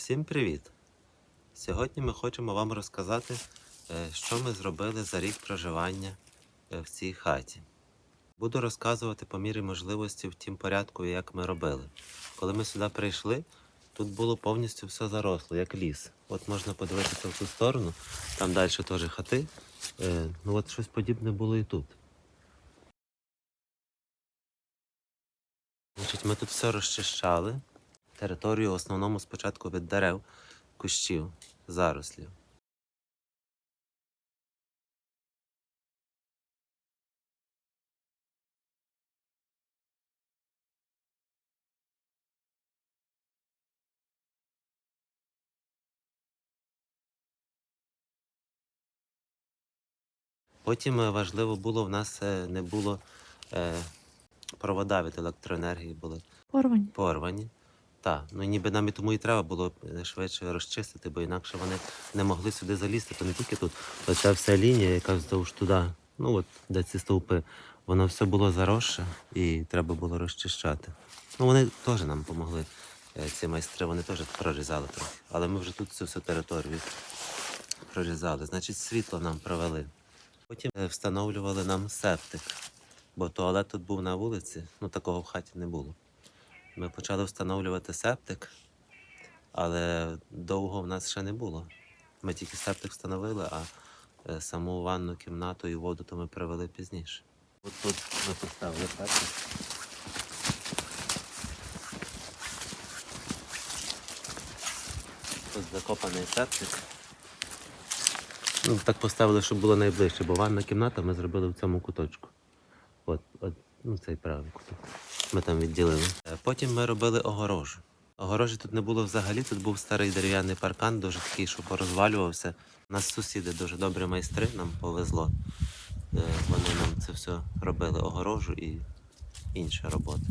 Всім привіт! Сьогодні ми хочемо вам розказати, е, що ми зробили за рік проживання е, в цій хаті. Буду розказувати по мірі можливості в тім порядку, як ми робили. Коли ми сюди прийшли, тут було повністю все заросло, як ліс. От можна подивитися в ту сторону, там далі теж хати. Е, Ну от щось подібне було і тут. Значить, ми тут все розчищали. Територію в основному спочатку від дерев, кущів, зарослів. Потім е, важливо було, в нас е, не було е, провода від електроенергії були Порвані. порвані. Так, ну ніби нам і тому і треба було е, швидше розчистити, бо інакше вони не могли сюди залізти. То не тільки тут. Оця вся лінія, яка вздовж туди, ну от де ці стовпи, воно все було заросше і треба було розчищати. Ну вони теж нам допомогли. Ці майстри, вони теж прорізали трохи. Але ми вже тут цю всю територію прорізали. Значить, світло нам провели. Потім е, встановлювали нам септик, бо туалет тут був на вулиці, ну такого в хаті не було. Ми почали встановлювати септик, але довго в нас ще не було. Ми тільки септик встановили, а е, саму ванну кімнату і воду то ми привели пізніше. От тут ми поставили септик. Тут закопаний септик. Ну, так поставили, щоб було найближче, бо ванна кімната ми зробили в цьому куточку. От, от ну, цей правий куток. Ми там відділили. Е, Потім ми робили огорожу. Огорожі тут не було взагалі, тут був старий дерев'яний паркан, дуже такий, що порозвалювався. У нас сусіди дуже добрі майстри, нам повезло. Е, Вони нам це все робили, огорожу і інші роботи.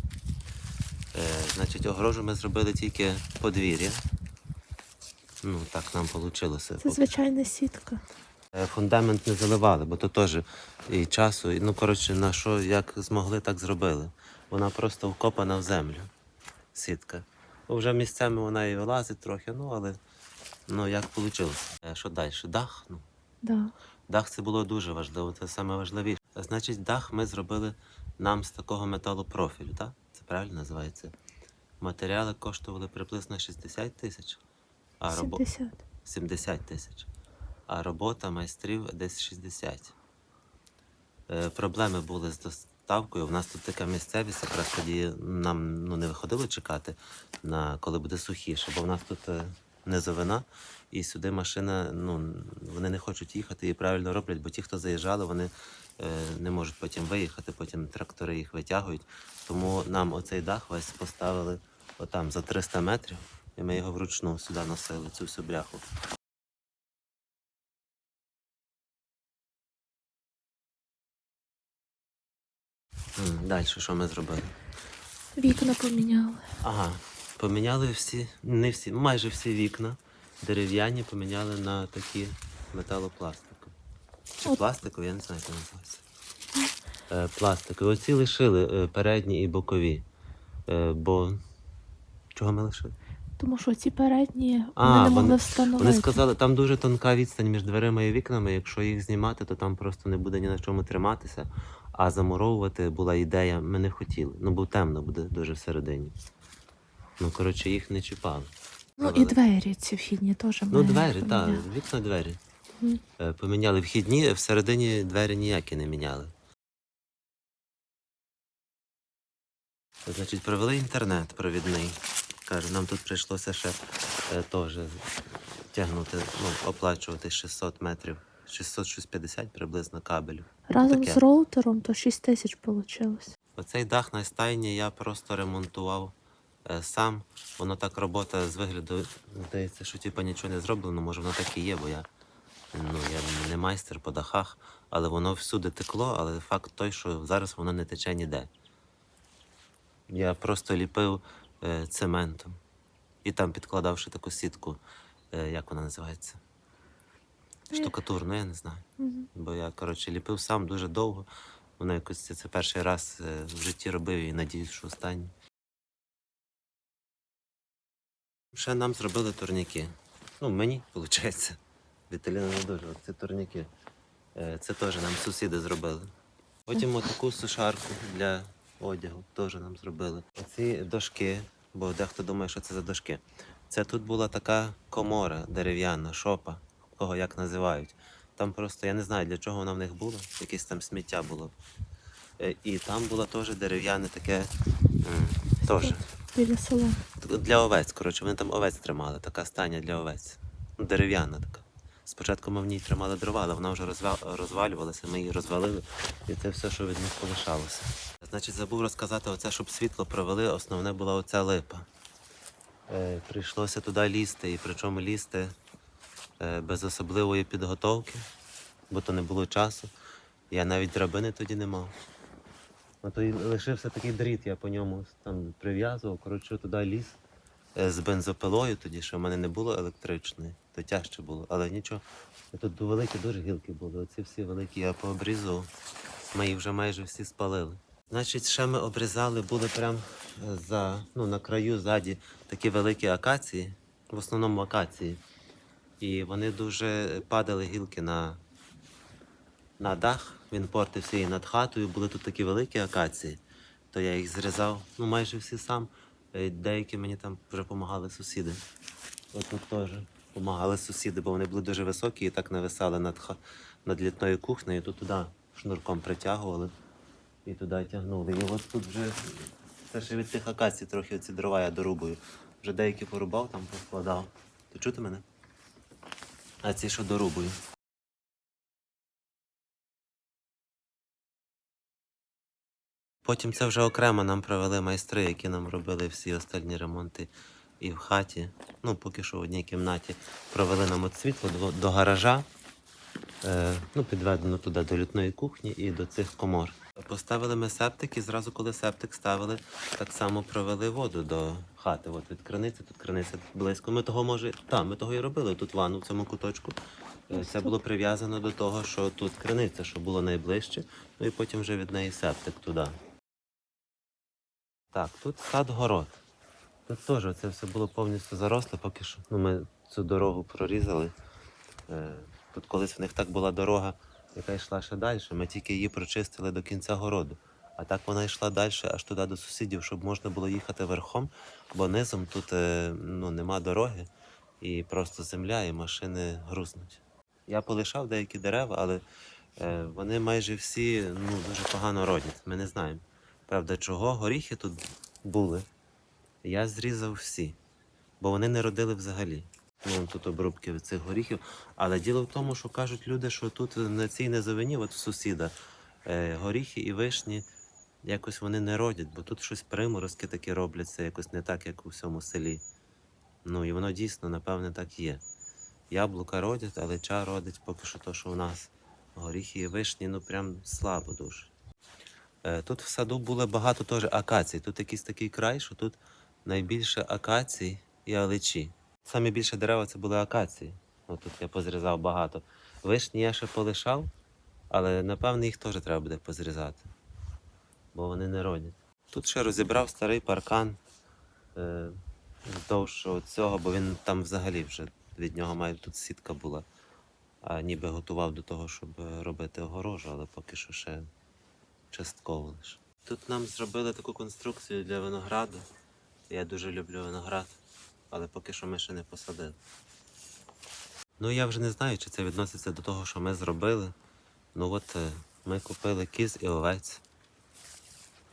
Е, Значить, огорожу ми зробили тільки подвір'я. Ну, так нам вийшло. Це звичайна сітка. Фундамент не заливали, бо то теж і часу, і ну коротше, на що як змогли, так зробили. Вона просто вкопана в землю. Сітка. Вже місцями вона і вилазить трохи, ну але ну як вийшло. Що далі? Дах? Ну, Да. Дах це було дуже важливо, це саме важливіше. Значить, дах ми зробили нам з такого металопрофілю, так? Це правильно називається. Матеріали коштували приблизно 60 тисяч, а робо... 70. 70 тисяч. А робота майстрів десь 60. Е, проблеми були з доставкою. У нас тут така місцевість, якраз тоді нам ну, не виходило чекати, на, коли буде сухіше, бо в нас тут е, низовина, і сюди машина, ну, вони не хочуть їхати і правильно роблять, бо ті, хто заїжджали, вони е, не можуть потім виїхати, потім трактори їх витягують. Тому нам оцей дах весь поставили отам за 300 метрів, і ми його вручну сюди носили, цю всю бляху. Далі що ми зробили? Вікна поміняли. Ага, поміняли всі, не всі, майже всі вікна дерев'яні поміняли на такі металопластикові. Чи От. пластикові, я не знаю, як вони називаються. Е, пластикові. Оці лишили е, передні і бокові. Е, бо чого ми лишили? Тому що ці передні А, вони не вони- могли встановити. Вони сказали, там дуже тонка відстань між дверима і вікнами. Якщо їх знімати, то там просто не буде ні на чому триматися. А замуровувати була ідея, ми не хотіли. Ну, бо темно буде дуже всередині. Ну, коротше, їх не чіпали. Ну і двері ці вхідні теж Ну, двері, так, вікна двері. Е, Поміняли вхідні, всередині двері ніякі не міняли. Значить, провели інтернет провідний. Каже, нам тут прийшлося ще е, теж тягнути, ну, оплачувати 600 метрів, 650 приблизно кабелів. Разом таке. з роутером то 6 тисяч вийшло. Оцей дах на стайні я просто ремонтував е, сам. Воно так робота з вигляду, здається, що типу нічого не зроблено, може воно так і є, бо я, ну, я не майстер по дахах, але воно всюди текло, але факт той, що зараз воно не тече ніде. Я просто ліпив е, цементом і там підкладавши таку сітку, е, як вона називається? Ех. Штукатурну, я не знаю. Бо я, коротше, ліпив сам дуже довго. Воно якось це, це перший раз е, в житті робив і надіюсь, що останній. Ще нам зробили турніки. Ну, мені, виходить. Віталіна не дуже. От турніки. Е, Це теж нам сусіди зробили. Потім отаку сушарку для одягу теж нам зробили. Оці дошки, бо дехто думає, що це за дошки. Це тут була така комора дерев'яна, шопа, кого як називають. Там просто я не знаю, для чого вона в них була, якесь там сміття було. Е, І там було теж дерев'яне таке. Теж. Біля села. Для овець, коротше, вони там овець тримали, така стайня для овець. Ну, Дерев'яна така. Спочатку ми в ній тримали дрова, але вона вже розвалювалася, ми її розвалили, і це все, що від них полишалося. Значить, забув розказати оце, щоб світло провели, основне була оця липа. Е, прийшлося туди лізти, і причому лізти без особливої підготовки, бо то не було часу. Я навіть драбини тоді не мав. Ну, то лишився такий дріт, я по ньому там прив'язував, коротше, туди ліз е, з бензопилою тоді, що в мене не було електричної, то тяжче було. Але нічого, тут великі дуже гілки були. Оці всі великі я пообрізував. Ми їх вже майже всі спалили. Значить, ще ми обрізали, були прям е, за, ну, на краю ззаді такі великі акації, в основному акації. І вони дуже падали гілки на, на дах, він портився і над хатою. Були тут такі великі акації, то я їх зрізав, ну майже всі сам. Е, Деякі мені там вже допомагали сусіди. От тут теж допомагали сусіди, бо вони були дуже високі і так нависали над, ха- над літною кухнею, то туди шнурком притягували і туди тягнули. І от тут вже це ще від тих акацій трохи оці дрова я дорубую. Вже деякі порубав, там поскладав. То чути мене? А ці що дорубую. Потім це вже окремо нам провели майстри, які нам робили всі остальні ремонти і в хаті. Ну, поки що в одній кімнаті провели нам от світло до, до гаража. Е, ну, підведено туди до літної кухні і до цих комор. Поставили ми септик і зразу, коли септик ставили, так само провели воду до хати. От від криниці, тут криниця близько. Ми того може, так, ми того і робили тут ванну в цьому куточку. Е, Це було прив'язано до того, що тут криниця, що було найближче, ну і потім вже від неї септик туди. Так, тут сад-город. Тут теж це все було повністю заросле, поки що. Ну, ми цю дорогу прорізали. Тут колись в них так була дорога, яка йшла ще далі. Ми тільки її прочистили до кінця городу. А так вона йшла далі аж туди до сусідів, щоб можна було їхати верхом, бо низом тут е, ну, нема дороги і просто земля, і машини грузнуть. Я полишав деякі дерева, але е, вони майже всі ну, дуже погано родять. Ми не знаємо. Правда, чого горіхи тут були. Я зрізав всі, бо вони не родили взагалі. Ну, тут обрубки від цих горіхів. Але діло в тому, що кажуть люди, що тут на цій низовині, от в сусіда, е, горіхи і вишні якось вони не родять, бо тут щось приморозки такі робляться, якось не так, як у всьому селі. Ну і воно дійсно, напевне, так є. Яблука родять, але ча родить поки що то, що у нас. Горіхи і вишні, ну прям слабо дуже. Е, Тут в саду було багато теж акацій. Тут якийсь такий край, що тут найбільше акацій і алечі. Саме більше дерева це були акації. От тут я позрізав багато. Вишні я ще полишав, але напевне їх теж треба буде позрізати, бо вони не родять. Тут ще розібрав старий паркан е, вздовж цього, бо він там взагалі вже від нього майже тут сітка була. А ніби готував до того, щоб робити огорожу, але поки що ще частково лише. Тут нам зробили таку конструкцію для винограду. Я дуже люблю виноград, але поки що ми ще не посадили. Ну я вже не знаю, чи це відноситься до того, що ми зробили. Ну от е, ми купили кіз і овець.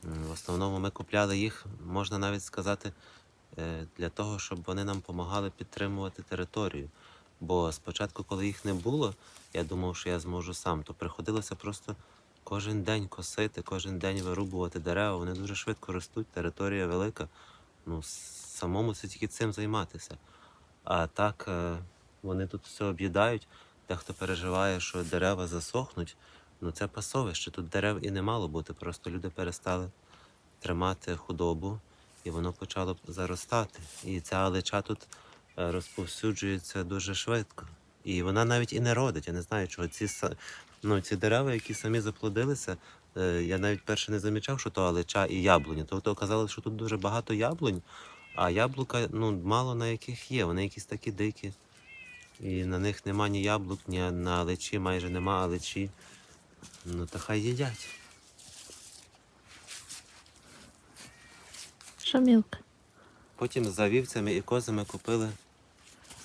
В основному ми купляли їх, можна навіть сказати, е, для того, щоб вони нам допомагали підтримувати територію. Бо спочатку, коли їх не було, я думав, що я зможу сам, то приходилося просто кожен день косити, кожен день вирубувати дерева. Вони дуже швидко ростуть, територія велика. Ну, самому це тільки цим займатися. А так е, вони тут все об'їдають. Дехто переживає, що дерева засохнуть. Ну це пасовище. Тут дерев і не мало бути. Просто люди перестали тримати худобу, і воно почало заростати. І ця алеча тут е, розповсюджується дуже швидко. І вона навіть і не родить. Я не знаю, чого ці, ну, ці дерева, які самі заплодилися, е, я навіть перше не замічав, що то алеча і яблуні. Тобто оказалось, що тут дуже багато яблунь, А яблука, ну, мало на яких є, вони якісь такі дикі. І на них нема ні яблук, ні на алечі майже нема алечі. Ну, та хай їдять. Що мілка? Потім за вівцями і козами купили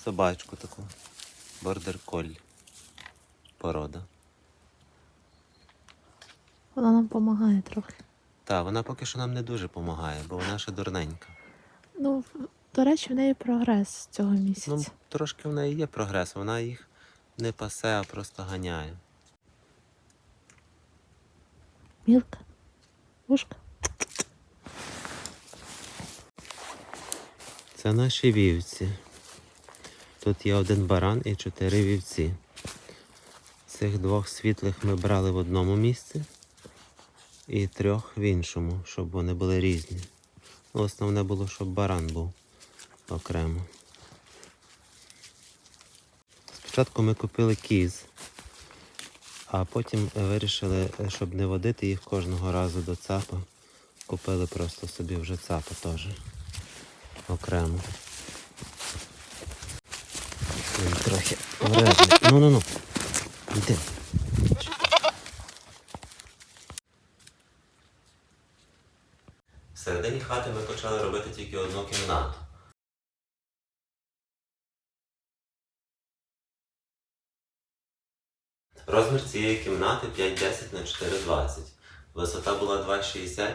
собачку таку. Бордер коль. Порода. Вона нам допомагає трохи. Та, вона поки що нам не дуже допомагає, бо вона ще дурненька. Ну, до речі, в неї прогрес цього місяця. Ну, трошки в неї є прогрес, вона їх не пасе, а просто ганяє. Мілка. Вушка. Це наші вівці. Тут є один баран і чотири вівці. Цих двох світлих ми брали в одному місці і трьох в іншому, щоб вони були різні. Основне було, щоб баран був окремо. Спочатку ми купили кіз, а потім вирішили, щоб не водити їх кожного разу до цапа. Купили просто собі вже цапа теж окремо. Він трохи вредний. Ну ну ну. Йди. Всередині хати ми почали робити тільки одну кімнату. Розмір цієї кімнати 5,10 на 4,20. Висота була 2,60,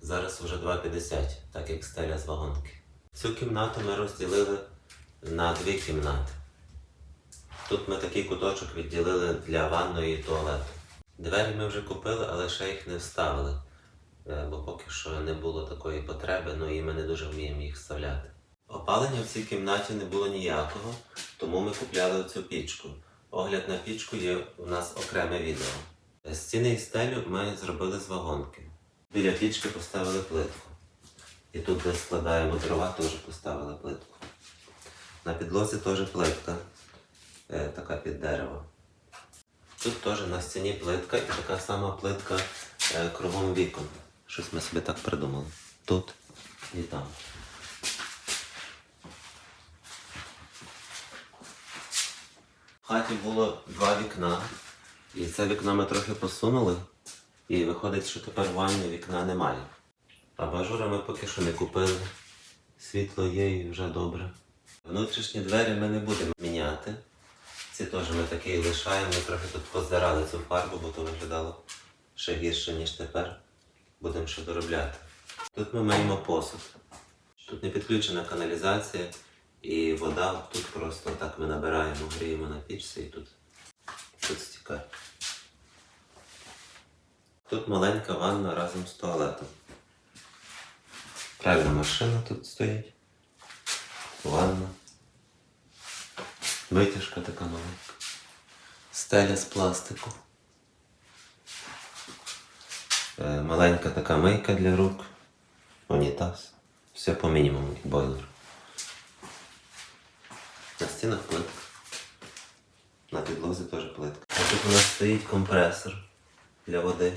зараз вже 2,50, так як стеля з вагонки. Цю кімнату ми розділили на дві кімнати. Тут ми такий куточок відділили для ванної і туалету. Двері ми вже купили, але ще їх не вставили, бо поки що не було такої потреби, ну і ми не дуже вміємо їх вставляти. Опалення в цій кімнаті не було ніякого, тому ми купляли цю пічку. Огляд на пічку є у нас окреме відео. Стіни і стелю ми зробили з вагонки. Біля пічки поставили плитку. І тут, де складаємо дрова, теж поставили плитку. На підлозі теж плитка, е, така під дерево. Тут теж на стіні плитка і така сама плитка е, кругом вікон. Щось ми собі так придумали. Тут і там. В хаті було два вікна, і це вікно ми трохи посунули, і виходить, що тепер в ванні вікна немає. Абажура ми поки що не купили. Світло є і вже добре. Внутрішні двері ми не будемо міняти. Ці теж ми такі лишаємо. Ми трохи тут поздирали цю фарбу, бо то виглядало ще гірше, ніж тепер. Будемо ще доробляти. Тут ми маємо посуд. Тут не підключена каналізація і вода тут просто так ми набираємо, гріємо на пічці і тут, тут стікає. Тут маленька ванна разом з туалетом. Правильно, машина тут стоїть. Ванна. Витяжка така маленька. Стеля з пластику. Е, маленька така мийка для рук. Унітаз. Все по мінімуму, як бойлер. На стінах плитка. На підлозі теж плитка. А тут у нас стоїть компресор для води.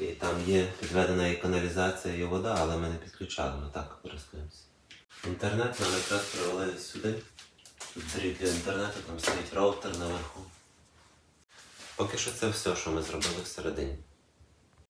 І там є підведена і каналізація, і вода, але ми не підключали, ми так користуємося. Інтернет нам якраз провели сюди. Дріт для інтернету, там стоїть роутер наверху. Поки що це все, що ми зробили всередині.